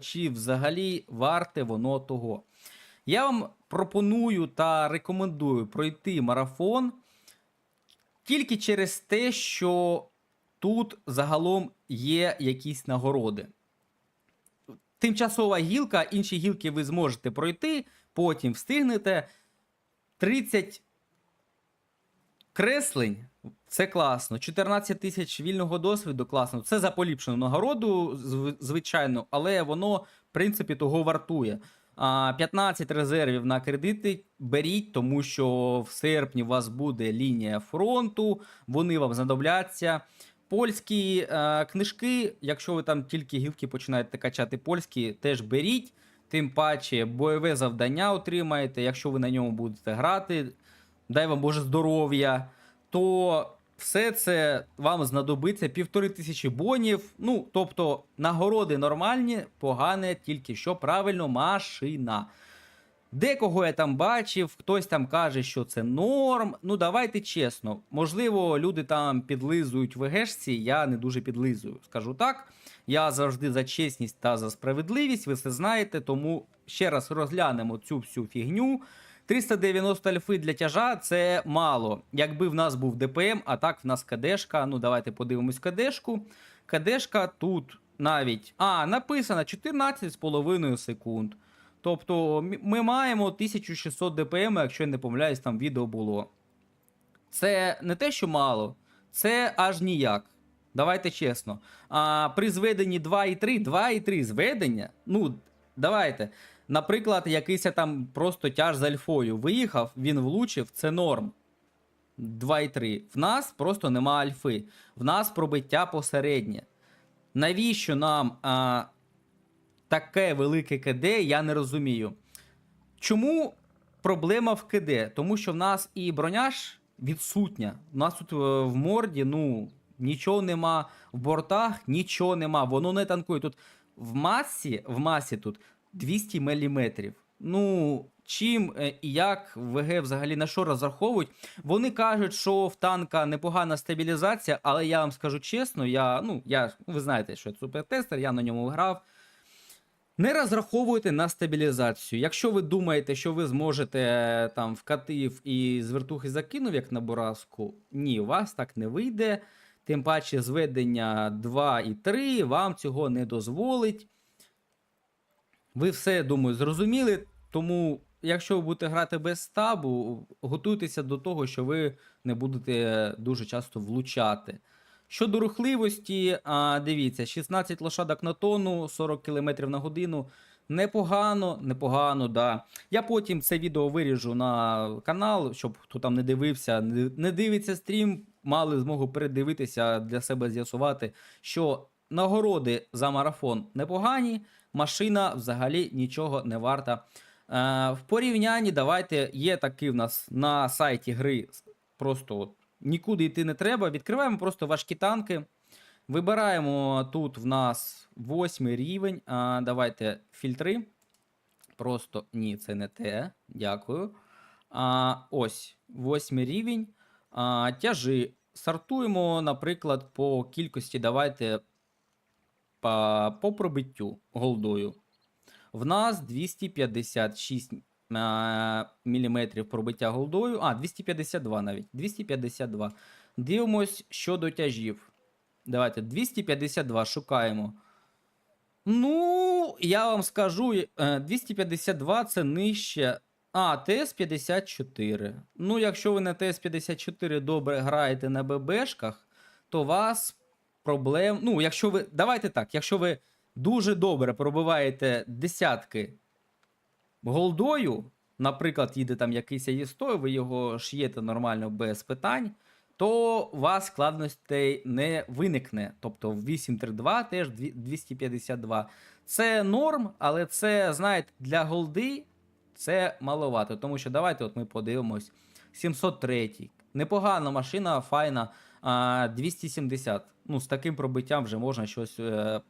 чи взагалі варте воно того. Я вам пропоную та рекомендую пройти марафон тільки через те, що тут загалом є якісь нагороди. Тимчасова гілка, інші гілки ви зможете пройти, потім встигнете. 30 креслень це класно. 14 тисяч вільного досвіду класно. Це за поліпшену нагороду, звичайно, але воно, в принципі, того вартує. 15 резервів на кредити беріть, тому що в серпні у вас буде лінія фронту, вони вам знадобляться. Польські е, книжки, якщо ви там тільки гілки починаєте качати польські, теж беріть. Тим паче бойове завдання отримаєте. Якщо ви на ньому будете грати, дай вам Боже здоров'я, то все це вам знадобиться півтори тисячі бонів. Ну, тобто, нагороди нормальні, погане, тільки що правильно, машина. Декого я там бачив, хтось там каже, що це норм. Ну, давайте чесно. Можливо, люди там підлизують ВГшці, я не дуже підлизую. Скажу так. Я завжди за чесність та за справедливість, ви все знаєте, тому ще раз розглянемо цю всю фігню. 390 альфи для тяжа це мало. Якби в нас був ДПМ, а так в нас КДшка. Ну, давайте подивимось КДшку. КДшка тут навіть. А, написано 14,5 секунд. Тобто ми маємо 1600 ДПМ, якщо я не помиляюсь, там відео було. Це не те, що мало, це аж ніяк. Давайте чесно. А при зведенні 2,3, 2,3 зведення. Ну, давайте. Наприклад, якийсь там просто тяж з альфою виїхав, він влучив, це норм. 2,3. В нас просто нема альфи. В нас пробиття посереднє. Навіщо нам а, таке велике КД, я не розумію. Чому проблема в КД? Тому що в нас і броня ж відсутня. У нас тут е, в морді, ну, нічого нема, в бортах нічого нема, воно не танкує. Тут в масі, в масі тут 200 мм. Ну, чим е, і як ВГ взагалі на що розраховують? Вони кажуть, що в танка непогана стабілізація, але я вам скажу чесно, я, ну, я, ви знаєте, що я супертестер, я на ньому грав. Не розраховуйте на стабілізацію. Якщо ви думаєте, що ви зможете е, там вкатив і з вертухи закинув, як на Боразку, ні, у вас так не вийде. Тим паче зведення 2 і 3 вам цього не дозволить. Ви все, думаю, зрозуміли. Тому, якщо ви будете грати без стабу, готуйтеся до того, що ви не будете дуже часто влучати. Щодо рухливості, а, дивіться, 16 лошадок на тонну, 40 км на годину. Непогано, непогано, да. Я потім це відео виріжу на канал, щоб хто там не дивився, не дивиться стрім, мали змогу передивитися для себе з'ясувати, що нагороди за марафон непогані, машина взагалі нічого не варта. Е, в порівнянні, давайте, є такий в нас на сайті гри просто от нікуди йти не треба. Відкриваємо просто важкі танки. Вибираємо тут в нас восьмий рівень. А, давайте фільтри. Просто ні, це не те. Дякую. А, ось восьмий рівень. А, тяжі. Сортуємо, наприклад, по кількості. Давайте по, пробиттю голдою. В нас 256 мм пробиття голдою. А, 252 навіть. 252. Дивимось щодо тяжів. Давайте 252 шукаємо. Ну, я вам скажу, е, 252 це нижче. А, ТС-54. Ну, якщо ви на ТС-54 добре граєте на ББшках, то вас проблем. Ну, якщо ви. Давайте так, якщо ви дуже добре пробиваєте десятки голдою, наприклад, їде там якийсь ЄСТО, ви його шиєте нормально без питань, то у вас складностей не виникне. Тобто 832 теж 252. Це норм, але це, знаєте, для голди це маловато. Тому що давайте от ми подивимось. 703. Непогана машина, файна. А, 270. Ну, з таким пробиттям вже можна щось е,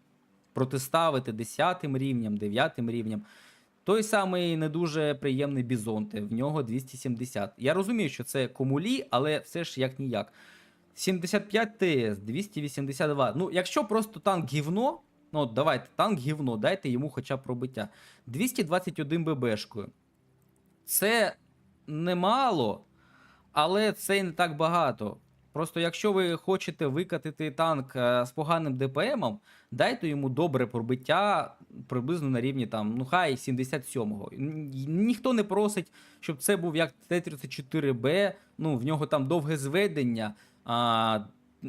протиставити 10 рівнем, 9 рівнем. Той самий не дуже приємний бізонте, в нього 270. Я розумію, що це комулі, але все ж як ніяк. 75 ТС, 282. Ну, якщо просто танк гівно, Ну, давайте, танк гівно, дайте йому хоча б пробиття. 221 ББшкою. Це немало, але це і не так багато. Просто якщо ви хочете викатити танк е, з поганим ДПМом, дайте йому добре пробиття приблизно на рівні там, ну хай 77-го. Ніхто не просить, щоб це був як Т-34Б, ну в нього там довге зведення, а,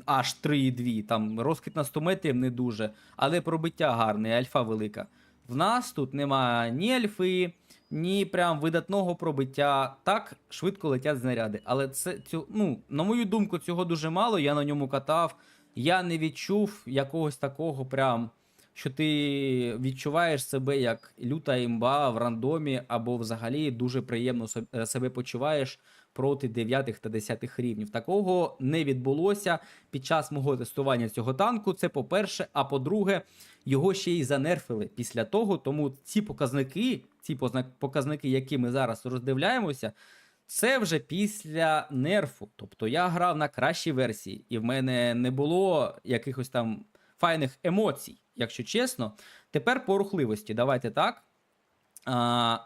аж 3,2, там розкид на 100 метрів не дуже, але пробиття гарне, альфа велика. В нас тут немає ні альфи, ні прям видатного пробиття. Так швидко летять знаряди. Але це цю, ну, на мою думку, цього дуже мало. Я на ньому катав. Я не відчув якогось такого, прям, що ти відчуваєш себе як люта імба в рандомі, або взагалі дуже приємно е, себе почуваєш проти 9 та 10 рівнів. Такого не відбулося під час мого тестування цього танку. Це по-перше, а по-друге, його ще й занерфили після того. Тому ці показники, ці показники, які ми зараз роздивляємося, це вже після нерфу. Тобто я грав на кращій версії, і в мене не було якихось там файних емоцій, якщо чесно. Тепер по рухливості. Давайте так. А,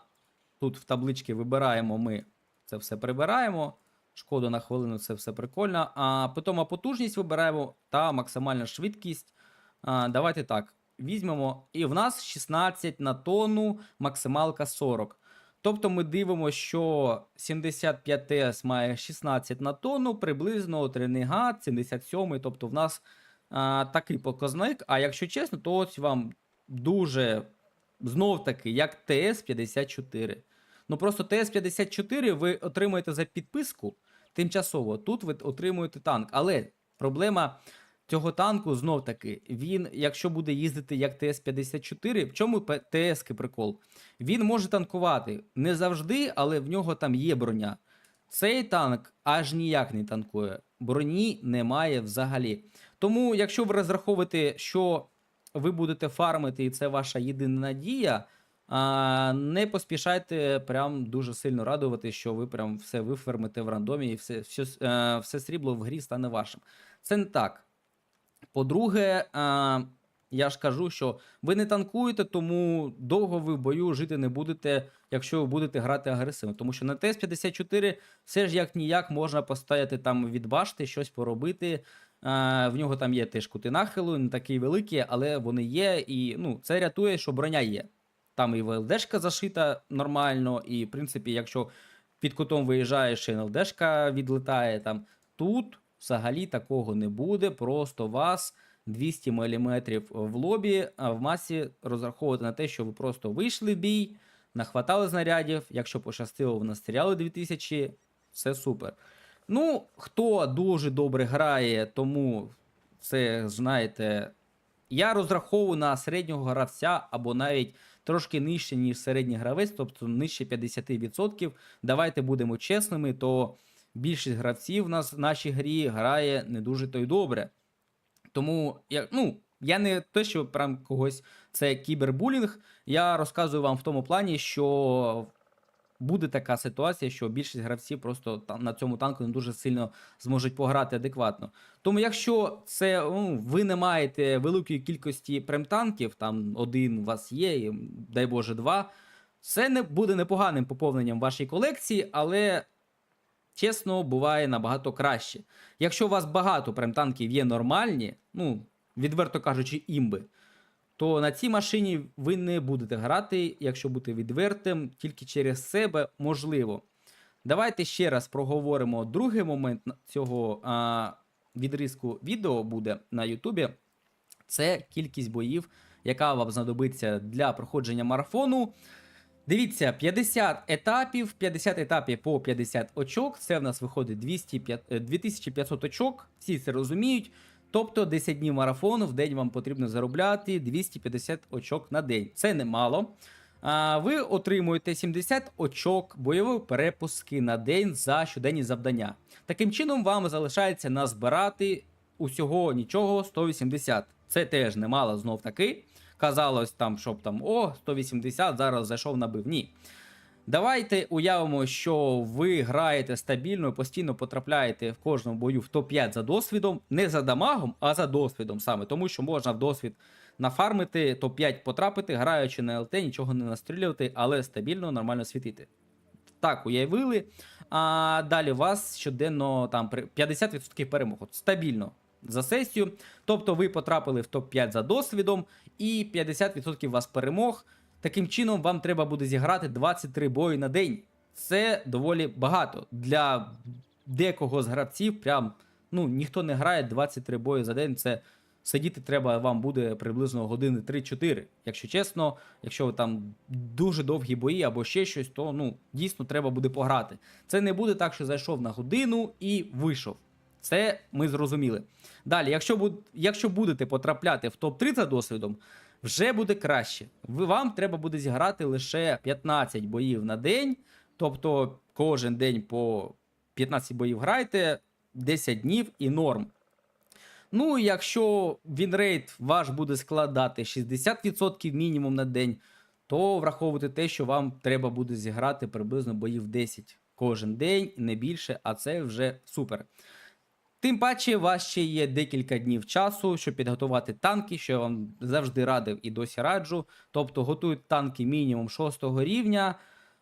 тут в табличці вибираємо ми це все прибираємо. Шкоду на хвилину, це все прикольно. А потім потужність вибираємо та максимальна швидкість. А, давайте так. Візьмемо. І в нас 16 на тонну, максималка 40. Тобто ми дивимося, що 75 ТС має 16 на тонну, приблизно Тренегат 77. Тобто в нас а, такий показник. А якщо чесно, то ось вам дуже знов таки, як ТС-54. Ну просто ТС-54 ви отримуєте за підписку тимчасово. Тут ви отримуєте танк. Але проблема цього танку знов таки, він, якщо буде їздити як ТС-54, в чому ТС прикол? Він може танкувати не завжди, але в нього там є броня. Цей танк аж ніяк не танкує. Броні немає взагалі. Тому, якщо ви розраховуєте, що ви будете фармити, і це ваша єдина надія. А, не поспішайте прям дуже сильно радувати, що ви прям все вифермите в рандомі і все, все, е, все срібло в грі стане вашим. Це не так. По-друге, а, я ж кажу, що ви не танкуєте, тому довго ви в бою жити не будете, якщо ви будете грати агресивно. Тому що на ТС-54 все ж як ніяк можна поставити там від башти, щось поробити. А, в нього там є теж кути нахилу, не такі великі, але вони є. І ну, це рятує, що броня є. Там і ВЛДшка зашита нормально, і, в принципі, якщо під кутом виїжджаєш, і ЛДшка відлітає там. Тут взагалі такого не буде. Просто вас 200 мм в лобі, а в масі розраховувати на те, що ви просто вийшли в бій, нахватали знарядів. Якщо пощастило, ви настріляли 2000, все супер. Ну, хто дуже добре грає, тому це знаєте. Я розраховую на середнього гравця або навіть трошки нижче, ніж середній гравець, тобто нижче 50%. Давайте будемо чесними, то більшість гравців в нас в нашій грі грає не дуже то й добре. Тому я, ну, я не те, що прям когось це кібербулінг. Я розказую вам в тому плані, що буде така ситуація, що більшість гравців просто на цьому танку не дуже сильно зможуть пограти адекватно. Тому, якщо це ну, ви не маєте великої кількості премтанків, там один у вас є, і, дай Боже, два, це не буде непоганим поповненням вашій колекції, але чесно, буває набагато краще. Якщо у вас багато премтанків є нормальні, ну, відверто кажучи, імби, то на цій машині ви не будете грати, якщо бути відвертим, тільки через себе можливо. Давайте ще раз проговоримо другий момент цього а, відрізку відео буде на Ютубі. Це кількість боїв, яка вам знадобиться для проходження марафону. Дивіться, 50 етапів, 50 етапів по 50 очок. Це в нас виходить 205, е, 2500 очок. Всі це розуміють. Тобто 10 днів марафону в день вам потрібно заробляти 250 очок на день. Це немало. Ви отримуєте 70 очок бойової перепуски на день за щоденні завдання. Таким чином, вам залишається назбирати усього нічого 180. Це теж немало знов таки. Казалось там, щоб там о, 180, зараз зайшов набив. Ні. Давайте уявимо, що ви граєте стабільно, постійно потрапляєте в кожному бою в топ-5 за досвідом, не за дамагом, а за досвідом саме, тому що можна в досвід нафармити, топ-5 потрапити, граючи на ЛТ, нічого не настрілювати, але стабільно, нормально світити. Так, уявили. А далі у вас щоденно там при- 50% перемог. От, стабільно за сесію. Тобто ви потрапили в топ-5 за досвідом, і 50% у вас перемог. Таким чином, вам треба буде зіграти 23 бої на день. Це доволі багато. Для декого з гравців, прям ну, ніхто не грає 23 бої за день. Це сидіти треба вам буде приблизно години 3-4. Якщо чесно, якщо там дуже довгі бої або ще щось, то ну, дійсно треба буде пограти. Це не буде так, що зайшов на годину і вийшов. Це ми зрозуміли. Далі, якщо, якщо будете потрапляти в топ-3 за досвідом, вже буде краще. Вам треба буде зіграти лише 15 боїв на день, тобто кожен день по 15 боїв грайте, 10 днів і норм. Ну, якщо вінрейт ваш буде складати 60% мінімум на день, то враховуйте те, що вам треба буде зіграти приблизно боїв 10 кожен день, не більше, а це вже супер. Тим паче, у вас ще є декілька днів часу, щоб підготувати танки, що я вам завжди радив і досі раджу. Тобто готують танки мінімум 6 рівня.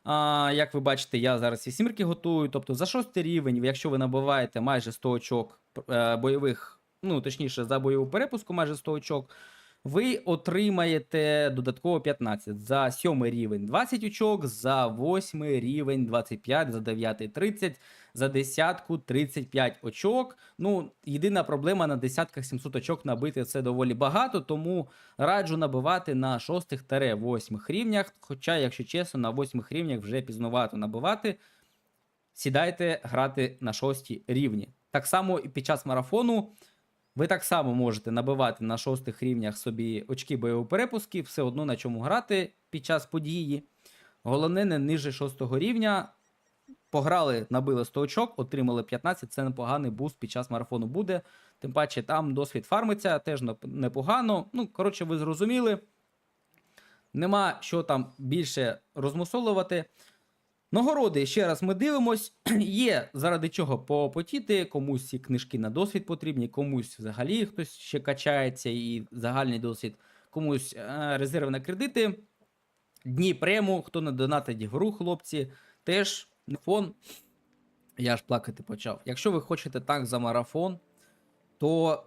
А, як ви бачите, я зараз і сімерки готую. Тобто за 6 рівень, якщо ви набуваєте майже 100 очок е, бойових, ну точніше, за бойову перепуску, майже 100 очок, ви отримаєте додатково 15. За 7 рівень 20 очок, за 8 рівень 25, за 9 30, за десятку 35 очок. Ну, єдина проблема на десятках 700 очок набити це доволі багато, тому раджу набивати на 6-8 рівнях. Хоча, якщо чесно, на 8 рівнях вже пізнувато набивати. Сідайте грати на 6 рівні. Так само і під час марафону ви так само можете набивати на 6 рівнях собі очки бойової перепуски, все одно на чому грати під час події. Головне, не ниже 6 рівня. Пограли, набили 100 очок, отримали 15. Це непоганий буст під час марафону буде. Тим паче, там досвід фармиться, теж непогано. Ну, коротше, ви зрозуміли. Нема що там більше розмусолувати. Нагороди, ще раз ми дивимось. Є заради чого попотіти, комусь ці книжки на досвід потрібні, комусь взагалі хтось ще качається і загальний досвід, комусь е, резерви на кредити. Дні прему, хто не донатить гру, хлопці, теж фон. Я ж плакати почав. Якщо ви хочете танк за марафон, то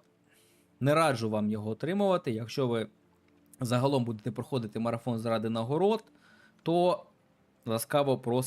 не раджу вам його отримувати. Якщо ви загалом будете проходити марафон заради нагород, то ласкаво просимо.